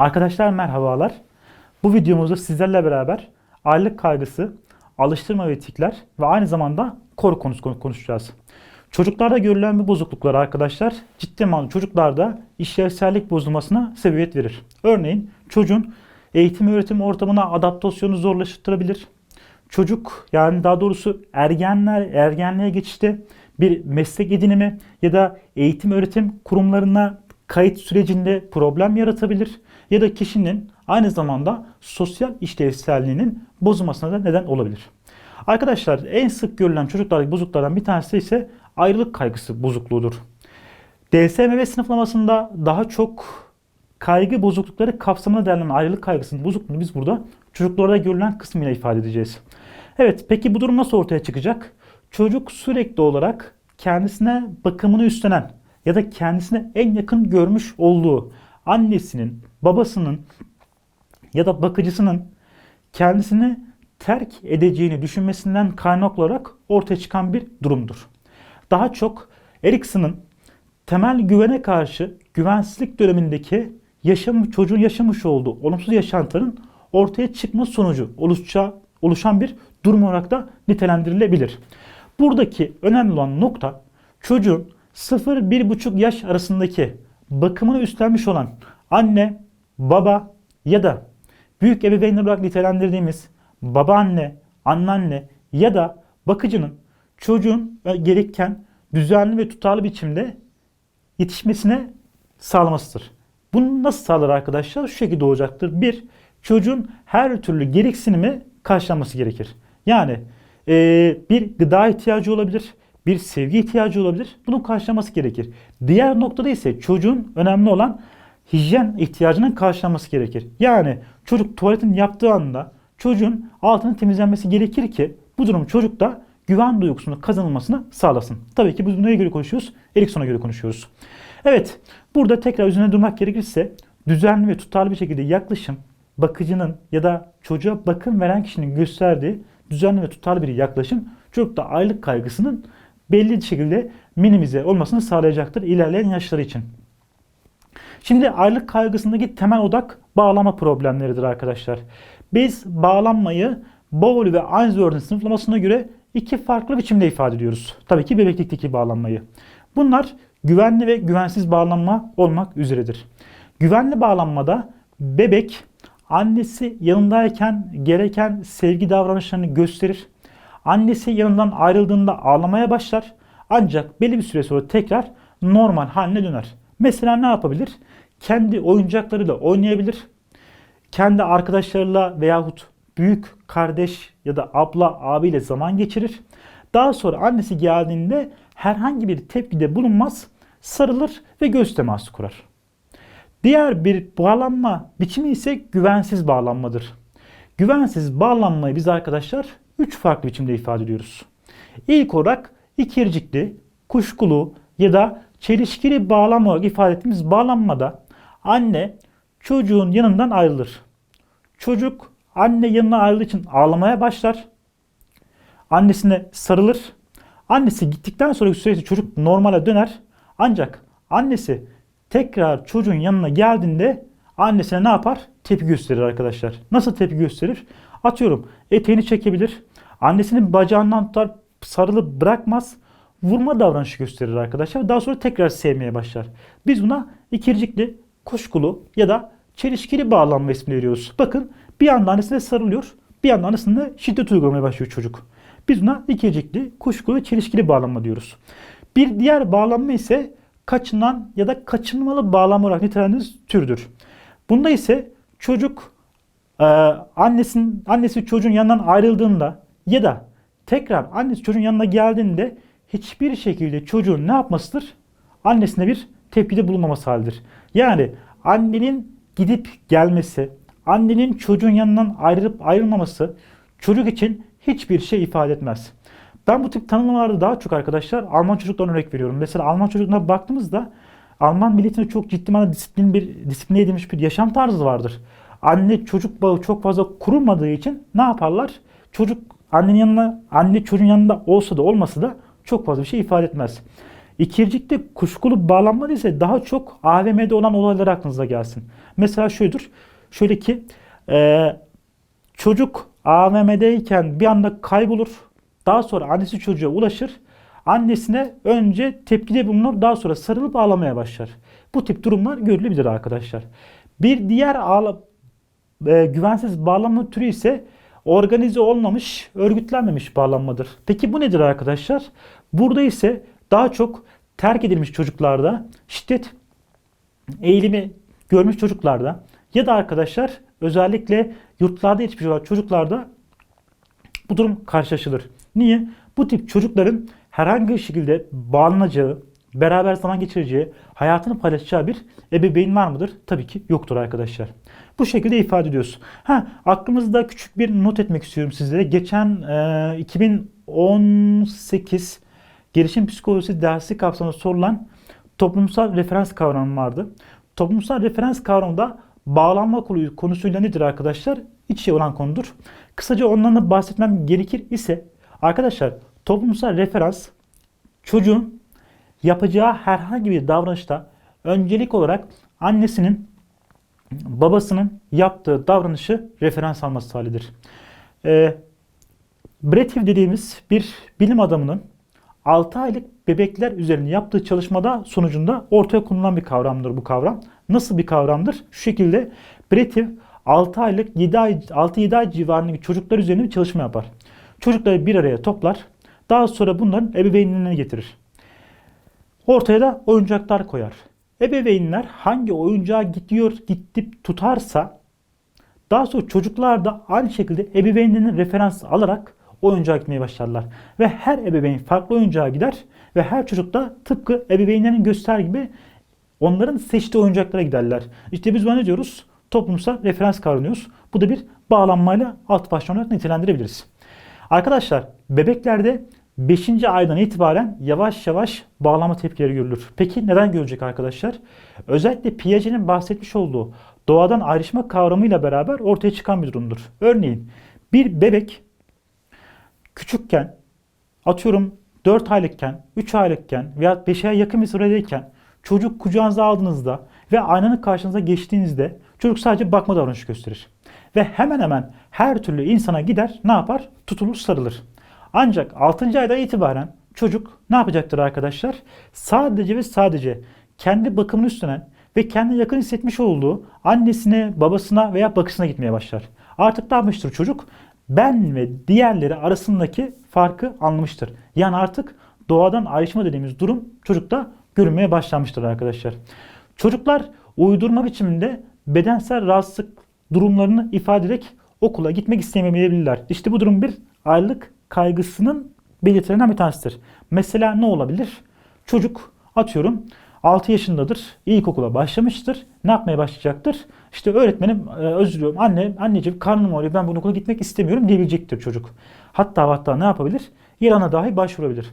Arkadaşlar merhabalar. Bu videomuzda sizlerle beraber aylık kaygısı, alıştırma ve tikler ve aynı zamanda koru konusu konuşacağız. Çocuklarda görülen bu bozukluklar arkadaşlar ciddi manada çocuklarda işlevsellik bozulmasına sebebiyet verir. Örneğin çocuğun eğitim öğretim ortamına adaptasyonu zorlaştırabilir. Çocuk yani daha doğrusu ergenler ergenliğe geçişte bir meslek edinimi ya da eğitim öğretim kurumlarına kayıt sürecinde problem yaratabilir ya da kişinin aynı zamanda sosyal işlevselliğinin bozulmasına da neden olabilir. Arkadaşlar en sık görülen çocuklardaki bozukluklardan bir tanesi ise ayrılık kaygısı bozukluğudur. DSM-5 sınıflamasında daha çok kaygı bozuklukları kapsamına değerlenen ayrılık kaygısının bozukluğunu biz burada çocuklarda görülen kısmıyla ifade edeceğiz. Evet peki bu durum nasıl ortaya çıkacak? Çocuk sürekli olarak kendisine bakımını üstlenen ya da kendisine en yakın görmüş olduğu annesinin, babasının ya da bakıcısının kendisini terk edeceğini düşünmesinden kaynaklı olarak ortaya çıkan bir durumdur. Daha çok Erikson'un temel güvene karşı güvensizlik dönemindeki yaşam, çocuğun yaşamış olduğu olumsuz yaşantıların ortaya çıkma sonucu oluşacağı, oluşan bir durum olarak da nitelendirilebilir. Buradaki önemli olan nokta çocuğun 0-1,5 yaş arasındaki bakımını üstlenmiş olan anne, baba ya da büyük ebeveynler olarak nitelendirdiğimiz babaanne, anneanne ya da bakıcının çocuğun gereken düzenli ve tutarlı biçimde yetişmesine sağlamasıdır. Bunu nasıl sağlar arkadaşlar? Şu şekilde olacaktır. Bir, çocuğun her türlü gereksinimi karşılanması gerekir. Yani e, bir gıda ihtiyacı olabilir, bir sevgi ihtiyacı olabilir. Bunun karşılaması gerekir. Diğer noktada ise çocuğun önemli olan hijyen ihtiyacının karşılanması gerekir. Yani çocuk tuvaletin yaptığı anda çocuğun altının temizlenmesi gerekir ki bu durum çocukta güven duygusunu kazanılmasını sağlasın. Tabii ki biz neye göre konuşuyoruz? Erikson'a göre konuşuyoruz. Evet, burada tekrar üzerine durmak gerekirse düzenli ve tutarlı bir şekilde yaklaşım bakıcının ya da çocuğa bakım veren kişinin gösterdiği düzenli ve tutarlı bir yaklaşım çocukta aylık kaygısının belli bir şekilde minimize olmasını sağlayacaktır ilerleyen yaşları için. Şimdi aylık kaygısındaki temel odak bağlama problemleridir arkadaşlar. Biz bağlanmayı Bowley ve Ainsworth'un sınıflamasına göre iki farklı biçimde ifade ediyoruz. Tabii ki bebeklikteki bağlanmayı. Bunlar güvenli ve güvensiz bağlanma olmak üzeredir. Güvenli bağlanmada bebek annesi yanındayken gereken sevgi davranışlarını gösterir. Annesi yanından ayrıldığında ağlamaya başlar. Ancak belli bir süre sonra tekrar normal haline döner. Mesela ne yapabilir? Kendi oyuncaklarıyla oynayabilir. Kendi arkadaşlarıyla veyahut büyük kardeş ya da abla abiyle zaman geçirir. Daha sonra annesi geldiğinde herhangi bir tepkide bulunmaz, sarılır ve göz teması kurar. Diğer bir bağlanma biçimi ise güvensiz bağlanmadır. Güvensiz bağlanmayı biz arkadaşlar 3 farklı biçimde ifade ediyoruz. İlk olarak ikircikli, kuşkulu ya da çelişkili bağlanma olarak ifade ettiğimiz bağlanmada anne çocuğun yanından ayrılır. Çocuk anne yanına ayrıldığı için ağlamaya başlar. Annesine sarılır. Annesi gittikten sonra süresi çocuk normale döner. Ancak annesi tekrar çocuğun yanına geldiğinde annesine ne yapar? Tepki gösterir arkadaşlar. Nasıl tepki gösterir? Atıyorum eteğini çekebilir. Annesinin bacağından tutar sarılıp bırakmaz. Vurma davranışı gösterir arkadaşlar. Daha sonra tekrar sevmeye başlar. Biz buna ikircikli, kuşkulu ya da çelişkili bağlanma ismini veriyoruz. Bakın bir anda annesine sarılıyor. Bir yandan annesine şiddet uygulamaya başlıyor çocuk. Biz buna ikircikli, kuşkulu çelişkili bağlanma diyoruz. Bir diğer bağlanma ise kaçınan ya da kaçınmalı bağlanma olarak nitelendiğimiz türdür. Bunda ise çocuk e, annesinin annesi çocuğun yanından ayrıldığında ya da tekrar annesi çocuğun yanına geldiğinde hiçbir şekilde çocuğun ne yapmasıdır? Annesine bir tepkide bulunmaması halidir. Yani annenin gidip gelmesi, annenin çocuğun yanından ayrılıp ayrılmaması çocuk için hiçbir şey ifade etmez. Ben bu tip tanımlamalarda daha çok arkadaşlar Alman çocuklarına örnek veriyorum. Mesela Alman çocuklarına baktığımızda Alman milletinde çok ciddi manada disiplin bir disipline edilmiş bir yaşam tarzı vardır. Anne çocuk bağı çok fazla kurulmadığı için ne yaparlar? Çocuk annenin yanına, anne çocuğun yanında olsa da olmasa da çok fazla bir şey ifade etmez. İkircikte kuşkulu bağlanma ise daha çok AVM'de olan olaylar aklınıza gelsin. Mesela şuydur. Şöyle ki e, çocuk AVM'deyken bir anda kaybolur. Daha sonra annesi çocuğa ulaşır. Annesine önce tepkide bulunur. Daha sonra sarılıp ağlamaya başlar. Bu tip durumlar görülebilir arkadaşlar. Bir diğer ağla, e, güvensiz bağlanma türü ise organize olmamış, örgütlenmemiş bağlanmadır. Peki bu nedir arkadaşlar? Burada ise daha çok terk edilmiş çocuklarda şiddet eğilimi görmüş çocuklarda ya da arkadaşlar özellikle yurtlarda yetişmiş olan çocuklarda bu durum karşılaşılır. Niye? Bu tip çocukların herhangi bir şekilde bağlanacağı, beraber zaman geçireceği, hayatını paylaşacağı bir ebeveyn var mıdır? Tabii ki yoktur arkadaşlar. Bu şekilde ifade ediyoruz. Ha, aklımızda küçük bir not etmek istiyorum sizlere. Geçen e, 2018 gelişim psikolojisi dersi kapsamında sorulan toplumsal referans kavramı vardı. Toplumsal referans kavramı da bağlanma konu- konusuyla nedir arkadaşlar? İç içe olan konudur. Kısaca ondan da bahsetmem gerekir ise arkadaşlar toplumsal referans çocuğun yapacağı herhangi bir davranışta öncelik olarak annesinin babasının yaptığı davranışı referans alması halidir. Ee, Bretiv dediğimiz bir bilim adamının 6 aylık bebekler üzerine yaptığı çalışmada sonucunda ortaya konulan bir kavramdır bu kavram. Nasıl bir kavramdır? Şu şekilde Bretiv 6 aylık 7 ay 6-7 ay civarındaki çocuklar üzerine bir çalışma yapar. Çocukları bir araya toplar. Daha sonra bunların ebeveynlerine getirir. Ortaya da oyuncaklar koyar. Ebeveynler hangi oyuncağa gidiyor, gittip tutarsa daha sonra çocuklar da aynı şekilde ebeveynlerinin referans alarak oyuncağa gitmeye başlarlar. Ve her ebeveyn farklı oyuncağa gider ve her çocuk da tıpkı ebeveynlerin göster gibi onların seçtiği oyuncaklara giderler. İşte biz buna diyoruz? Toplumsal referans kavranıyoruz. Bu da bir bağlanmayla alt başlı olarak nitelendirebiliriz. Arkadaşlar bebeklerde 5. aydan itibaren yavaş yavaş bağlama tepkileri görülür. Peki neden görecek arkadaşlar? Özellikle Piaget'in bahsetmiş olduğu doğadan ayrışma kavramıyla beraber ortaya çıkan bir durumdur. Örneğin bir bebek küçükken atıyorum 4 aylıkken, 3 aylıkken veya 5 ay yakın bir süredeyken çocuk kucağınıza aldığınızda ve aynanın karşınıza geçtiğinizde çocuk sadece bakma davranışı gösterir. Ve hemen hemen her türlü insana gider ne yapar? Tutulur sarılır. Ancak 6. aydan itibaren çocuk ne yapacaktır arkadaşlar? Sadece ve sadece kendi bakımını üstlenen ve kendi yakın hissetmiş olduğu annesine, babasına veya bakısına gitmeye başlar. Artık ne yapmıştır çocuk? Ben ve diğerleri arasındaki farkı anlamıştır. Yani artık doğadan ayrışma dediğimiz durum çocukta görünmeye başlamıştır arkadaşlar. Çocuklar uydurma biçiminde bedensel rahatsızlık durumlarını ifade ederek okula gitmek istemeyebilirler. İşte bu durum bir aylık kaygısının belirtilerinden bir tanesidir. Mesela ne olabilir? Çocuk atıyorum 6 yaşındadır. ilkokula başlamıştır. Ne yapmaya başlayacaktır? İşte öğretmenim e, özür diliyorum. Anne, anneciğim karnım ağrıyor. Ben bu okula gitmek istemiyorum diyebilecektir çocuk. Hatta hatta ne yapabilir? İran'a dahi başvurabilir.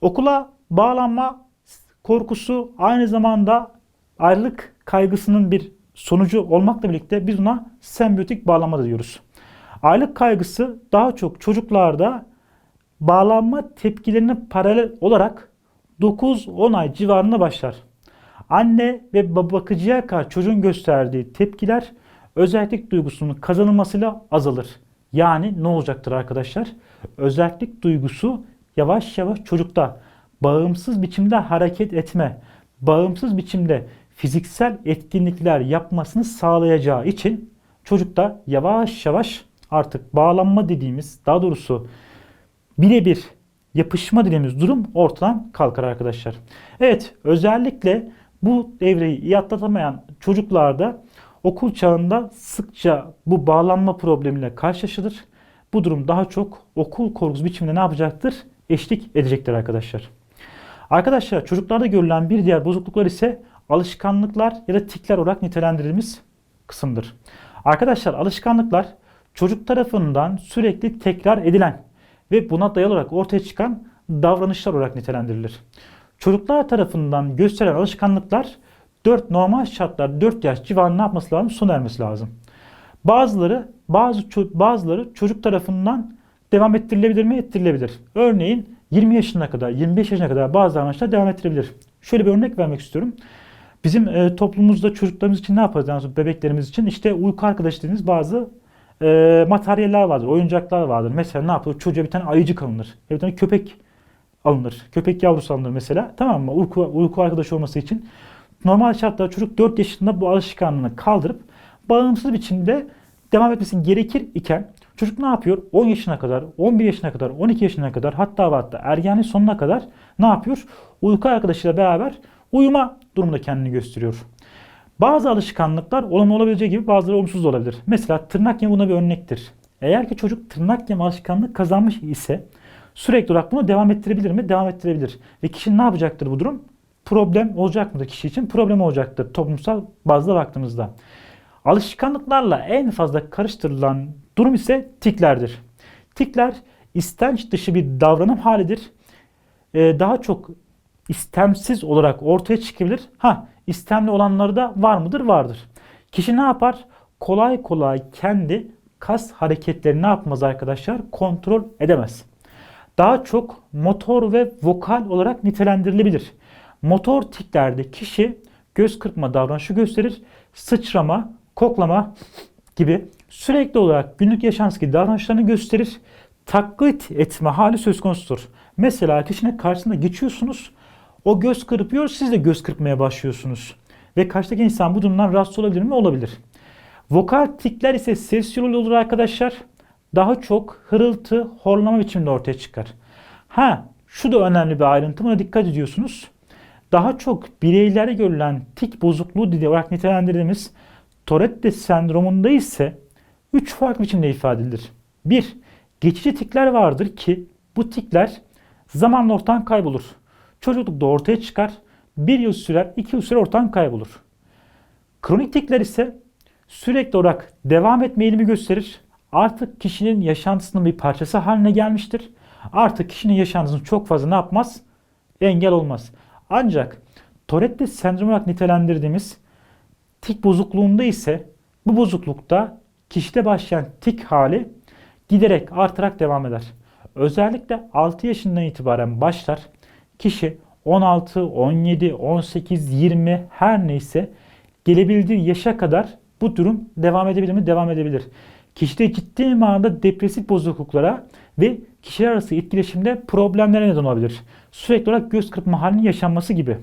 Okula bağlanma korkusu aynı zamanda ayrılık kaygısının bir sonucu olmakla birlikte biz buna sembiyotik bağlanma da diyoruz. Aylık kaygısı daha çok çocuklarda bağlanma tepkilerine paralel olarak 9-10 ay civarında başlar. Anne ve bakıcıya karşı çocuğun gösterdiği tepkiler özellik duygusunun kazanılmasıyla azalır. Yani ne olacaktır arkadaşlar? Özellik duygusu yavaş yavaş çocukta bağımsız biçimde hareket etme, bağımsız biçimde fiziksel etkinlikler yapmasını sağlayacağı için çocukta yavaş yavaş artık bağlanma dediğimiz daha doğrusu birebir yapışma dediğimiz durum ortadan kalkar arkadaşlar. Evet özellikle bu evreyi iyi atlatamayan çocuklarda okul çağında sıkça bu bağlanma problemiyle karşılaşılır. Bu durum daha çok okul korkusu biçiminde ne yapacaktır? Eşlik edecektir arkadaşlar. Arkadaşlar çocuklarda görülen bir diğer bozukluklar ise alışkanlıklar ya da tikler olarak nitelendirilmiş kısımdır. Arkadaşlar alışkanlıklar çocuk tarafından sürekli tekrar edilen ve buna dayalı olarak ortaya çıkan davranışlar olarak nitelendirilir. Çocuklar tarafından gösterilen alışkanlıklar 4 normal şartlar 4 yaş civarında yapması lazım? Sona ermesi lazım. Bazıları bazı bazıları çocuk tarafından devam ettirilebilir mi? Ettirilebilir. Örneğin 20 yaşına kadar, 25 yaşına kadar bazı davranışlar devam ettirebilir. Şöyle bir örnek vermek istiyorum. Bizim e, toplumumuzda çocuklarımız için ne yaparız? Yani bebeklerimiz için işte uyku arkadaşı bazı e, materyaller vardır, oyuncaklar vardır. Mesela ne yapılır? Çocuğa bir tane ayıcık alınır. Bir tane köpek alınır. Köpek yavrusu alınır mesela. Tamam mı? Uyku, uyku arkadaşı olması için. Normal şartlarda çocuk 4 yaşında bu alışkanlığını kaldırıp bağımsız biçimde devam etmesi gerekir iken çocuk ne yapıyor? 10 yaşına kadar, 11 yaşına kadar, 12 yaşına kadar hatta hatta ergenlik sonuna kadar ne yapıyor? Uyku arkadaşıyla beraber uyuma durumunda kendini gösteriyor. Bazı alışkanlıklar olumlu olabileceği gibi bazıları olumsuz da olabilir. Mesela tırnak yeme buna bir örnektir. Eğer ki çocuk tırnak yeme alışkanlığı kazanmış ise sürekli olarak bunu devam ettirebilir mi? Devam ettirebilir. Ve kişi ne yapacaktır bu durum? Problem olacak mıdır kişi için? Problem olacaktır toplumsal bazda baktığımızda. Alışkanlıklarla en fazla karıştırılan durum ise tiklerdir. Tikler istenç dışı bir davranım halidir. Ee, daha çok istemsiz olarak ortaya çıkabilir. Ha, istemli olanları da var mıdır? Vardır. Kişi ne yapar? Kolay kolay kendi kas hareketlerini ne yapmaz arkadaşlar? Kontrol edemez. Daha çok motor ve vokal olarak nitelendirilebilir. Motor tiklerde kişi göz kırpma davranışı gösterir. Sıçrama, koklama gibi sürekli olarak günlük yaşantısındaki davranışlarını gösterir. Taklit etme hali söz konusudur. Mesela kişinin karşısında geçiyorsunuz. O göz kırpıyor, siz de göz kırpmaya başlıyorsunuz. Ve karşıdaki insan bu durumdan rahatsız olabilir mi? Olabilir. Vokal tikler ise ses yoluyla olur arkadaşlar. Daha çok hırıltı, horlama biçiminde ortaya çıkar. Ha, şu da önemli bir ayrıntı. Buna dikkat ediyorsunuz. Daha çok bireylerde görülen tik bozukluğu diye olarak nitelendirdiğimiz Tourette sendromunda ise 3 farklı biçimde ifade edilir. 1. Geçici tikler vardır ki bu tikler zamanla ortadan kaybolur. Çocuklukta ortaya çıkar. Bir yıl sürer, iki yıl sürer ortadan kaybolur. Kronik tikler ise sürekli olarak devam etme eğilimi gösterir. Artık kişinin yaşantısının bir parçası haline gelmiştir. Artık kişinin yaşantısını çok fazla ne yapmaz? Engel olmaz. Ancak Tourette sendromu olarak nitelendirdiğimiz tik bozukluğunda ise bu bozuklukta kişide başlayan tik hali giderek artarak devam eder. Özellikle 6 yaşından itibaren başlar. Kişi 16, 17, 18, 20 her neyse gelebildiği yaşa kadar bu durum devam edebilir mi? Devam edebilir. Kişide ciddi manada depresif bozukluklara ve kişiler arası etkileşimde problemlere neden olabilir. Sürekli olarak göz kırpma halinin yaşanması gibi.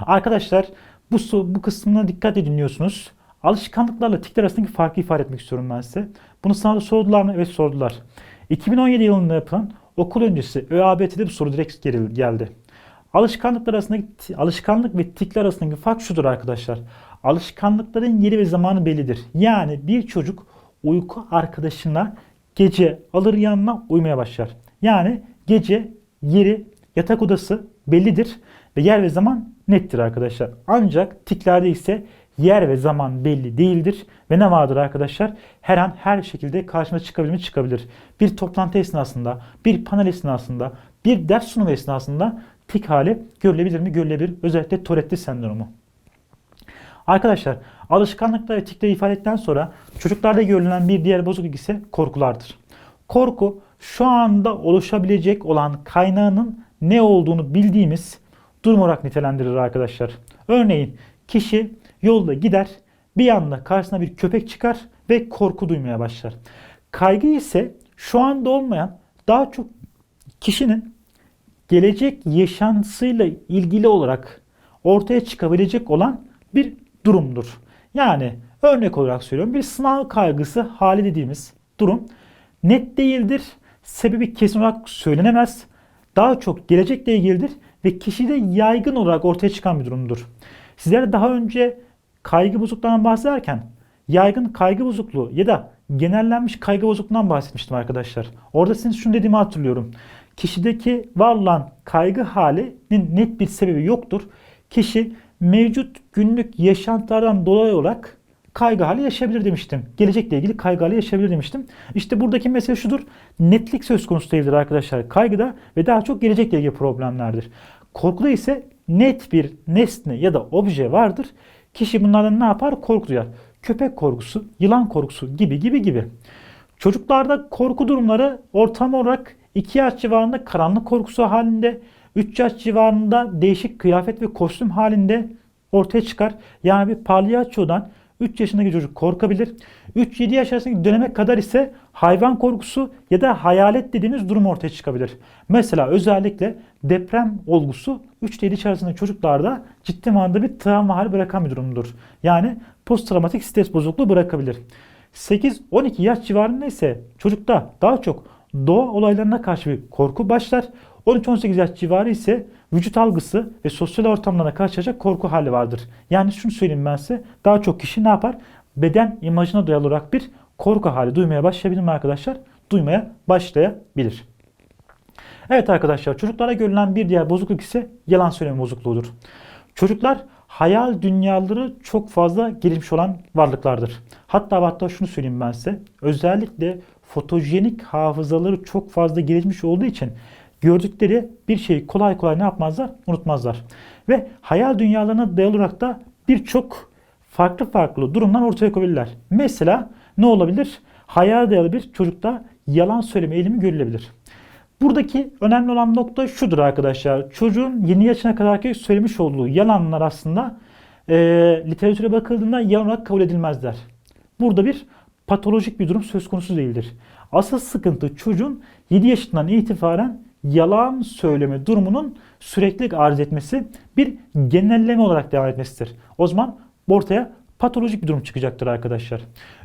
Arkadaşlar bu, bu kısmına dikkat dinliyorsunuz. Alışkanlıklarla tikler arasındaki farkı ifade etmek istiyorum ben size. Bunu sınavda sordular mı? Evet sordular. 2017 yılında yapılan okul öncesi ÖABT'de bu soru direkt geldi. Alışkanlıklar arasındaki alışkanlık ve tikler arasındaki fark şudur arkadaşlar. Alışkanlıkların yeri ve zamanı bellidir. Yani bir çocuk uyku arkadaşına gece alır yanına uyumaya başlar. Yani gece yeri yatak odası bellidir ve yer ve zaman nettir arkadaşlar. Ancak tiklerde ise yer ve zaman belli değildir ve ne vardır arkadaşlar? Her an her şekilde karşıma çıkabilir mi? Çıkabilir. Bir toplantı esnasında, bir panel esnasında, bir ders sunumu esnasında tik hali görülebilir mi? Görülebilir. Özellikle Tourette sendromu. Arkadaşlar alışkanlıklar ve tikleri ifade ettikten sonra çocuklarda görülen bir diğer bozukluk ise korkulardır. Korku şu anda oluşabilecek olan kaynağının ne olduğunu bildiğimiz durum olarak nitelendirir arkadaşlar. Örneğin kişi yolda gider bir anda karşısına bir köpek çıkar ve korku duymaya başlar. Kaygı ise şu anda olmayan daha çok kişinin gelecek yaşantısıyla ilgili olarak ortaya çıkabilecek olan bir durumdur. Yani örnek olarak söylüyorum bir sınav kaygısı hali dediğimiz durum net değildir. Sebebi kesin olarak söylenemez. Daha çok gelecekle ilgilidir ve kişide yaygın olarak ortaya çıkan bir durumdur. Sizlere daha önce kaygı bozukluğundan bahsederken yaygın kaygı bozukluğu ya da genellenmiş kaygı bozukluğundan bahsetmiştim arkadaşlar. Orada sizin şunu dediğimi hatırlıyorum. Kişideki var olan kaygı halinin net bir sebebi yoktur. Kişi mevcut günlük yaşantılardan dolayı olarak kaygı hali yaşayabilir demiştim. Gelecekle ilgili kaygı hali yaşayabilir demiştim. İşte buradaki mesele şudur. Netlik söz konusu değildir arkadaşlar. Kaygıda ve daha çok gelecekle ilgili problemlerdir. Korkuda ise net bir nesne ya da obje vardır. Kişi bunlardan ne yapar? Korku duyar. Köpek korkusu, yılan korkusu gibi gibi gibi. Çocuklarda korku durumları ortam olarak 2 yaş civarında karanlık korkusu halinde, 3 yaş civarında değişik kıyafet ve kostüm halinde ortaya çıkar. Yani bir palyaçodan 3 yaşındaki çocuk korkabilir. 3-7 yaş arasındaki döneme kadar ise hayvan korkusu ya da hayalet dediğimiz durum ortaya çıkabilir. Mesela özellikle deprem olgusu 3-7 yaş arasındaki çocuklarda ciddi manada bir travma hali bırakan bir durumdur. Yani post travmatik stres bozukluğu bırakabilir. 8-12 yaş civarında ise çocukta daha çok doğa olaylarına karşı bir korku başlar. 13-18 yaş civarı ise vücut algısı ve sosyal ortamlara karşı korku hali vardır. Yani şunu söyleyeyim ben size daha çok kişi ne yapar? Beden imajına dayalı olarak bir korku hali duymaya başlayabilir mi arkadaşlar? Duymaya başlayabilir. Evet arkadaşlar çocuklara görülen bir diğer bozukluk ise yalan söyleme bozukluğudur. Çocuklar hayal dünyaları çok fazla gelişmiş olan varlıklardır. Hatta hatta şunu söyleyeyim ben size. Özellikle fotojenik hafızaları çok fazla gelişmiş olduğu için gördükleri bir şeyi kolay kolay ne yapmazlar? Unutmazlar. Ve hayal dünyalarına dayalı olarak da birçok farklı farklı durumlar ortaya koyabilirler. Mesela ne olabilir? Hayal dayalı bir çocukta yalan söyleme eğilimi görülebilir. Buradaki önemli olan nokta şudur arkadaşlar. Çocuğun 20 yaşına kadarki söylemiş olduğu yalanlar aslında e, literatüre bakıldığında yalan olarak kabul edilmezler. Burada bir patolojik bir durum söz konusu değildir. Asıl sıkıntı çocuğun 7 yaşından itibaren yalan söyleme durumunun sürekli arz etmesi bir genelleme olarak devam etmesidir. O zaman ortaya patolojik bir durum çıkacaktır arkadaşlar.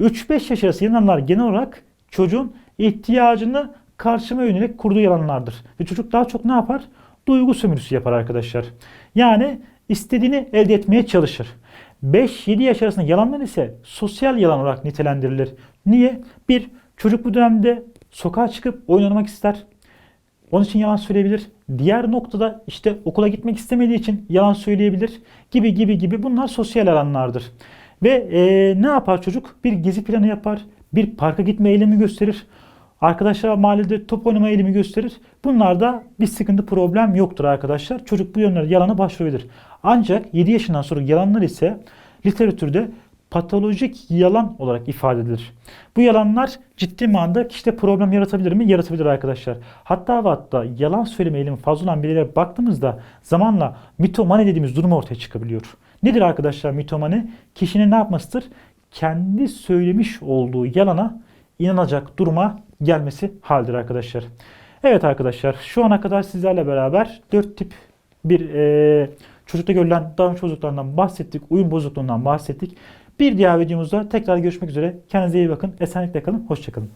3-5 yaş arası yalanlar genel olarak çocuğun ihtiyacını karşıma yönelik kurduğu yalanlardır. Ve çocuk daha çok ne yapar? Duygu sömürüsü yapar arkadaşlar. Yani istediğini elde etmeye çalışır. 5-7 yaş arasında yalanlar ise sosyal yalan olarak nitelendirilir. Niye? Bir, çocuk bu dönemde sokağa çıkıp oynamak ister. Onun için yalan söyleyebilir. Diğer noktada işte okula gitmek istemediği için yalan söyleyebilir. Gibi gibi gibi bunlar sosyal yalanlardır. Ve e, ne yapar çocuk? Bir gezi planı yapar. Bir parka gitme eylemi gösterir. Arkadaşlar mahallede top oynama eğilimi gösterir. Bunlarda bir sıkıntı problem yoktur arkadaşlar. Çocuk bu yönlere yalana başvurabilir. Ancak 7 yaşından sonra yalanlar ise literatürde patolojik yalan olarak ifade edilir. Bu yalanlar ciddi manada kişide problem yaratabilir mi? Yaratabilir arkadaşlar. Hatta ve hatta yalan söyleme eğilimi fazla olan bireylere baktığımızda zamanla mitomani dediğimiz durum ortaya çıkabiliyor. Nedir arkadaşlar mitomani? Kişinin ne yapmasıdır? Kendi söylemiş olduğu yalana inanacak duruma gelmesi haldir arkadaşlar. Evet arkadaşlar şu ana kadar sizlerle beraber 4 tip bir e, çocukta görülen davranış bozukluklarından bahsettik. Uyum bozukluğundan bahsettik. Bir diğer videomuzda tekrar görüşmek üzere. Kendinize iyi bakın. Esenlikle kalın. Hoşçakalın.